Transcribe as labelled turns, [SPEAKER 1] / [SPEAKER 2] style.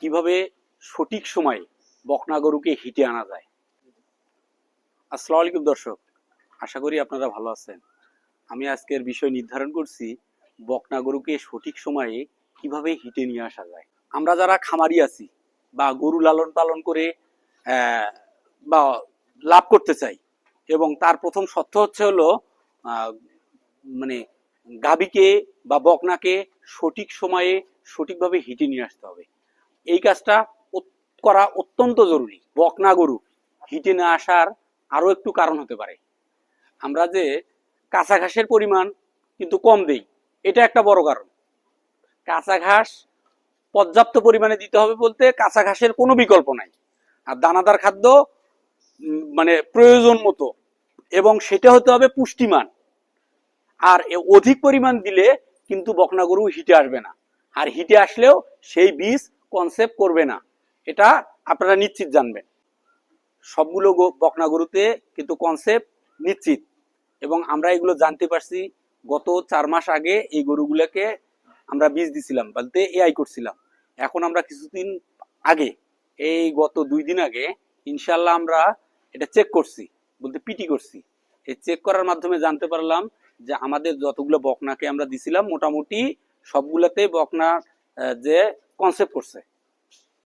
[SPEAKER 1] কীভাবে সঠিক সময়ে বকনা গরুকে হিটে আনা যায়। আসসালামু আলাইকুম দর্শক, আশা করি আপনারা ভালো আছেন। আমি আজকের বিষয় নির্ধারণ করছি, বকনা গরুকে সঠিক সময়ে কীভাবে হিটে নিয়ে আসা যায়। আমরা যারা খামারি আছি বা গরু লালন পালন করে বা লাভ করতে চাই, এবং তার প্রথম সত্য হচ্ছে হলো মানে গাবিকে বা বকনাকে সঠিক সময়ে সঠিকভাবে হিটে নিয়ে আসতে হবে। এই কাজটা করা অত্যন্ত জরুরি। বকনা গরু হিটে না আসার আরও একটু কারণ হতে পারে। আমরা যে কাঁচা ঘাসের পরিমাণ কিন্তু কম দেই, এটা একটা বড় কারণ। কাঁচা ঘাস পর্যাপ্ত পরিমাণে দিতে হবে বলতে কাঁচা ঘাসের কোনো বিকল্প নাই। আর দানাদার খাদ্য মানে প্রয়োজন মতো। এবং সেটা হতে হবে পুষ্টিমান। আর অধিক পরিমাণ দিলে কিন্তু বকনা গরু হিটে আসবে না। আর হিটে আসলেও সেই বীজ কনসেপ্ট করবে না। এটা আপনারা নিশ্চিত জানবেন। সবগুলো বকনা গরুতে কিন্তু কনসেপ্ট নিশ্চিত। এবং আমরা এগুলো জানতে পারছি গত চার মাস আগে এই গরুগুলোকে আমরা বীজ দিছিলাম, বলতে এআই করছিলাম। এখন আমরা কিছুদিন আগে, এই গত দুই দিন আগে ইনশাল্লাহ আমরা এটা চেক করছি, বলতে পিটি করছি। এই চেক করার মাধ্যমে জানতে পারলাম যে আমাদের যতগুলো বকনাকে আমরা দিছিলাম, মোটামুটি সবগুলোতে বকনা যে কনসেপ্ট করছে।